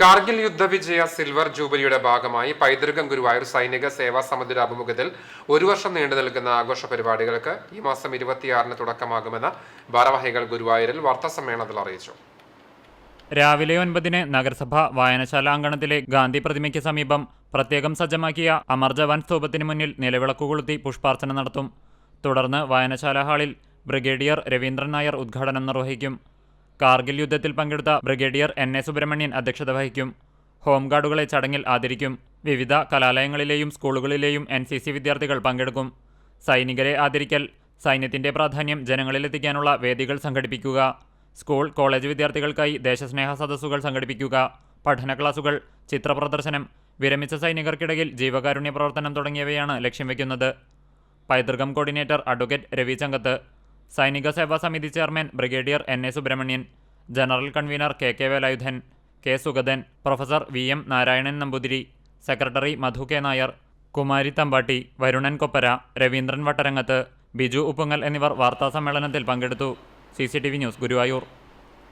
Kargil യുദ്ധവിജയ silver ജൂബിലിയുടെ ഭാഗമായി പൈതൃകം ഗുരുവായൂർ സൈനിക സേവാ സമിതിയുടെ ആഭിമുഖ്യത്തിൽ ഒരു വർഷം നീണ്ടു നിൽക്കുന്ന ആഘോഷ പരിപാടികൾക്ക് ഈ മാസം ഇരുപത്തിയാറിന് തുടക്കമാകുമെന്ന് ഭാരവാഹികൾ ഗുരുവായൂരിൽ വാർത്താസമ്മേളനത്തിൽ അറിയിച്ചു. രാവിലെ ഒൻപതിന് നഗരസഭ വായനശാല അങ്കണത്തിലെ ഗാന്ധി പ്രതിമയ്ക്ക് സമീപം പ്രത്യേകം സജ്ജമാക്കിയ അമർ ജവാൻ സ്തൂപത്തിന് മുന്നിൽ നിലവിളക്ക് കൊളുത്തി പുഷ്പാർച്ചന നടത്തും. തുടർന്ന് വായനശാല ഹാളിൽ ബ്രിഗേഡിയർ രവീന്ദ്രൻ നായർ ഉദ്ഘാടനം നിർവഹിക്കും. കാർഗിൽ യുദ്ധത്തിൽ പങ്കെടുത്ത ബ്രിഗേഡിയർ എൻ എ സുബ്രഹ്മണ്യൻ അധ്യക്ഷത വഹിക്കും. ഹോംഗാർഡുകളെ ചടങ്ങിൽ ആദരിക്കും. വിവിധ കലാലയങ്ങളിലെയും സ്കൂളുകളിലെയും എൻ സി സി വിദ്യാർത്ഥികൾ പങ്കെടുക്കും. സൈനികരെ ആദരിക്കൽ സൈന്യത്തിന്റെ പ്രാധാന്യം ജനങ്ങളിലെത്തിക്കാനുള്ള വേദികൾ സംഘടിപ്പിക്കുക. സ്കൂൾ കോളേജ് വിദ്യാർത്ഥികൾക്കായി ദേശസ്നേഹ സദസ്സുകൾ സംഘടിപ്പിക്കുക. പഠന ക്ലാസുകൾ ചിത്രപ്രദർശനം വിരമിച്ച സൈനികർക്കിടയിൽ ജീവകാരുണ്യ പ്രവർത്തനം തുടങ്ങിയവയാണ് ലക്ഷ്യം വയ്ക്കുന്നത് പൈതൃകം coordinator advocate Ravi Changath Sainika Seva Samithi chairman brigadier N A Subrahmanyan general convener K K Velayudhan K Sugathan professor V M Narayanan Namboothiri secretary Madhu K Nair Kumari Thampatti Varunan Koppara Raveendran Vattarangath Biju Uppungal എന്നിവർ വാർത്താസമ്മേളനത്തിൽ പങ്കെടുത്തു. C news Guruvayur.